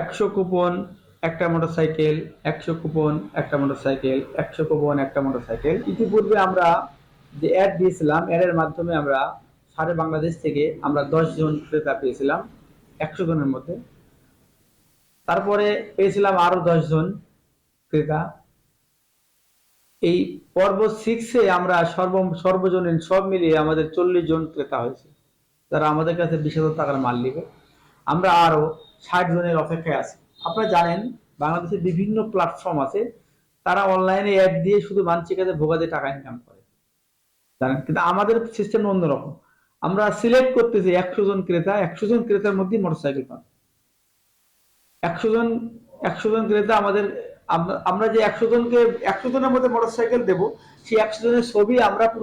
একশো কুপন, একটা মোটরসাইকেল, একশো কুপন, একটা মোটরসাইকেল, একশো কুপন, একটা মোটরসাইকেল। ইতিপূর্বে আমরা যে অ্যাড দিয়েছিলাম অ্যাডের মাধ্যমে আমরা সারা বাংলাদেশ থেকে আমরা দশ জন ক্রেতা পেয়েছিলাম, একশো জনের মধ্যে। তারপরে পেয়েছিলাম আরও দশ জন ক্রেতা। এই পর্ব সিক্সে আমরা সর্ব সর্বজনীন সব মিলিয়ে আমাদের চল্লিশ জন ক্রেতা হয়েছে। যারা আমাদের কাছে বিশ হাজার টাকার মাল নেবে। আমরা আরও ষাট জনের অপেক্ষায় আছি। আপনারা জানেন বাংলাদেশের বিভিন্ন প্ল্যাটফর্ম আছে। তারা অনলাইনে অ্যাড দিয়ে শুধু মানসিক কাছে ভোগাতে টাকা ইনকাম করে। জানেন? কিন্তু আমাদের সিস্টেম অন্যরকম। আমরা সিলেক্ট করতেছি একশো জন ক্রেতা, একশো জন ক্রেতার মধ্যেই মোটরসাইকেল পান একশো জন একশো জন ক্রেতা আমাদের আমরা- যে একশো জনকে একশো জনের মধ্যে মোটরসাইকেল দেব, সেই একশো জনের ছবি আমরা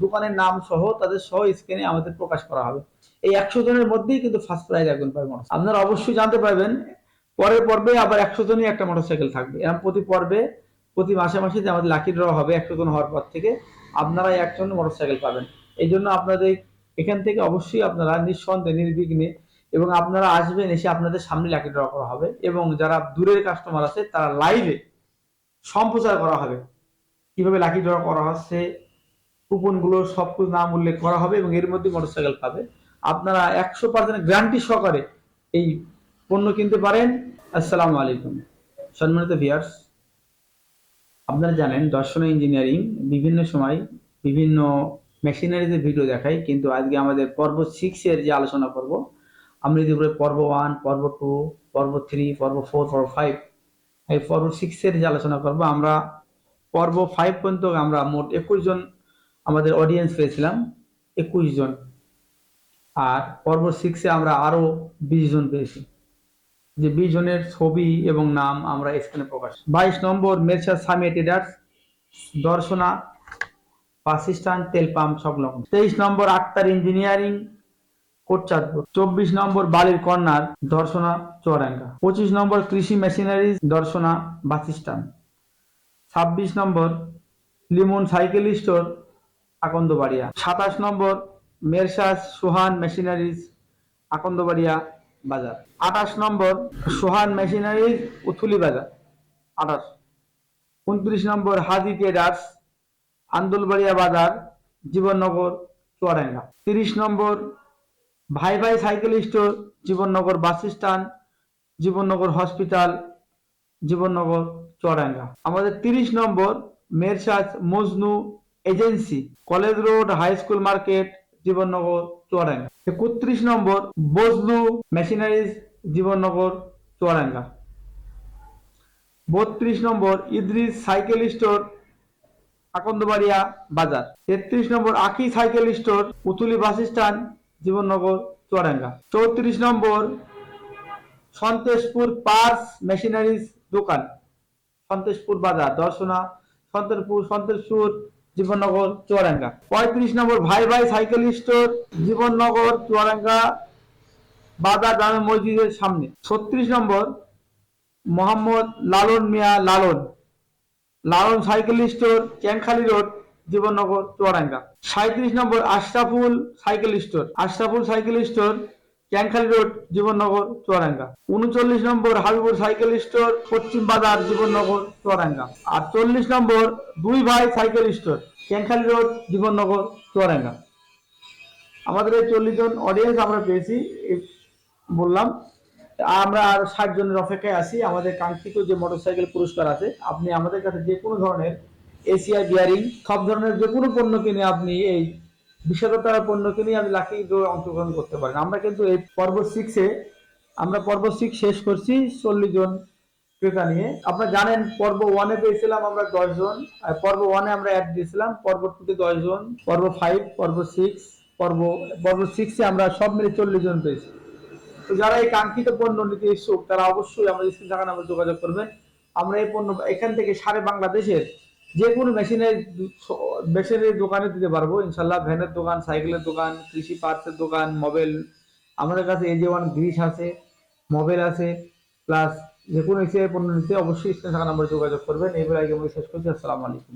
দোকানের নাম সহ তাদের সহ স্ক্রিনে আমাদের প্রকাশ করা হবে। এই একশো জনের মধ্যেই কিন্তু ফার্স্ট প্রাইজ একজন পাবে মোটর আপনারা অবশ্যই জানতে পারবেন, পরের পর্বে আবার একশো জনই একটা মোটরসাইকেল থাকবে। এরকম প্রতি পর্বে, প্রতি মাসে মাসে যে আমাদের লাকি ড্র হবে একশো জন হওয়ার পর থেকে, আপনারা একজন মোটরসাইকেল পাবেন। এই জন্য আপনাদের এখান থেকে অবশ্যই আপনারা নিঃসন্দেহে, নির্বিঘ্নে এবং আপনারা আসবেন এসে আপনাদের সামনে লাকি ড্র করা হবে এবং যারা দূরের কাস্টমার আছে, তারা লাইভে সম্প্রচার করা হবে। কীভাবে লাকি ড্র করা হচ্ছে কুপনগুলো সব কিছু নাম উল্লেখ করা হবে এবং এর মধ্যে মোটরসাইকেল পাবে। আপনারা একশো পার্সেন্ট গ্যারান্টি সহকারে এই পণ্য কিনতে পারেন। আসসালামু আলাইকুম। সম্মানিত ভিয়ার্স আপনারা জানেন দর্শন ইঞ্জিনিয়ারিং বিভিন্ন সময় বিভিন্ন মেশিনারিতে ভিডিও দেখায় কিন্তু আজকে আমাদের পর্ব সিক্স এর যে আলোচনা করব বলি পর্ব ওয়ান পর্ব টু পর্ব থ্রি পর্ব ফোর পর্ব ফাইভ এই পর্ব সিক্স এর যে আলোচনা করব, আমরা পর্ব ফাইভ পর্যন্ত আমরা মোট একুশ জন আমাদের অডিয়েন্স পেয়েছিলাম, একুশ জন। আর পর্ব সিক্সে আমরা আরও বিশ জন পেয়েছি। যে বিশ জনের ছবি এবং নাম আমরা স্ক্রিনে প্রকাশ। বাইশ নম্বর Mersa Sami traders, Darshana bus stand তেল পাম্প, সংলগ্ন। তেইশ নম্বর আক্তার ইঞ্জিনিয়ারিং কোটচাঁদপুর চব্বিশ নম্বর বালির কর্নার, দর্শনা চুয়াডাঙ্গা পঁচিশ নম্বর কৃষি মেশিনারি দর্শনা বাসিস্টান ছাব্বিশ number Limon cycle store, Akandabaria. সাতাশ নম্বর মেরসাস সোহান মেশিনারিজ, আকন্দবাড়িয়া বাজার। আঠাশ নম্বর সোহান মেশিনারিজ, উথুলি বাজার। আঠাশ। উনত্রিশ নম্বর হাজি ট্রেডার্স, আন্দুলবাড়িয়া বাজার, জীবননগর চুয়াডাঙ্গা তিরিশ নম্বর ভাই ভাই cycle store Jibannagar bus stand, Jibannagar hospital, Jibannagar Chuadanga আমাদের তিরিশ নম্বর মেরসাজ Majnu agency, college road, high school market, Jibannagar Chuadanga একত্রিশ নম্বর বজলু মেশিনারিজ, জীবননগর চুয়াডাঙ্গা বত্রিশ number Idris cycle store Akandabaria বাজার। তেত্রিশ number Aki cycle store Utuli bus stand Jibannagar, Chuadanga. চৌত্রিশ number, সন্তেশপুর purse machineries দোকান। সন্তেশপুর বাজার, দর্শনা, সন্তরপুর সন্তোষপুর জীবননগর, চুয়াডাঙ্গা। পঁয়ত্রিশ নম্বর, ভাই ভাই সাইকেল স্টোর, জীবননগর, চুয়াডাঙ্গা, বাজার জামে মসজিদের সামনে। ছত্রিশ number, Mohammad Lalon Mia Lalon. Lalon cycle store, Changkhali road Jibannagar Chuadanga. সাঁত্রিশ number Ashraful cycle store. Ashraful cycle store Changkhali road, Jibannagar, Chuadanga. উনচল্লিশ নম্বর হাবিবুর সাইকেল স্টোর, পশ্চিম বাজার, জীবননগর, চুয়াডাঙ্গা। আর চল্লিশ নম্বর দুই ভাই cycle store Changkhali road, Jibannagar, Chuadanga. আমাদের এই চল্লিশ জন audience আমরা পেয়েছি বললাম। আমরা আর ষাট জনের অপেক্ষায় আছি। আমাদের কাঙ্ক্ষিত যে মোটরসাইকেল পুরস্কার আছে, আপনি আমাদের কাছে যে কোনো ধরনের এসিআই বিয়ারিং সব ধরনের যে কোনো পণ্য কিনে আপনি এই বিশ হাজার টাকার পণ্য কিনে আপনি লাকি ড্র অংশগ্রহণ করতে পারেন। আমরা কিন্তু এই পর্ব সিক্সে আমরা পর্ব সিক্স শেষ করছি, চল্লিশ জন ক্রেতা নিয়ে। আপনারা জানেন, পর্ব ওয়ানে পেয়েছিলাম আমরা দশ জন, আর পর্ব ওয়ানে আমরা অ্যাড দিয়েছিলাম পর্ব টুতে দশ জন, পর্ব ফাইভ পর্ব সিক্স পর্ব পর্ব সিক্সে আমরা সব মিলে চল্লিশ জন পেয়েছি। তো যারা এই কাঙ্ক্ষিত পণ্য নিতে ইচ্ছুক, তারা অবশ্যই আমাদের স্ক্রিন থাকা নাম্বার যোগাযোগ করবেন। আমরা এই পণ্য এখান থেকে সারে বাংলাদেশের যে কোনো মেশিনের মেশিনের দোকানে দিতে পারব, ইনশাল্লাহ ভ্যানের দোকান, সাইকেলের দোকান, কৃষি পার্টসের দোকান, মোবাইল, আমাদের কাছে এজে ওয়ান গ্রিস আছে, মোবাইল আছে প্লাস যে কোনো এসিআই পণ্য নিতে অবশ্যই থাকা নাম্বার যোগাযোগ করবেন। এইবার আগে আমি শেষ করছি, আসসালামু আলাইকুম।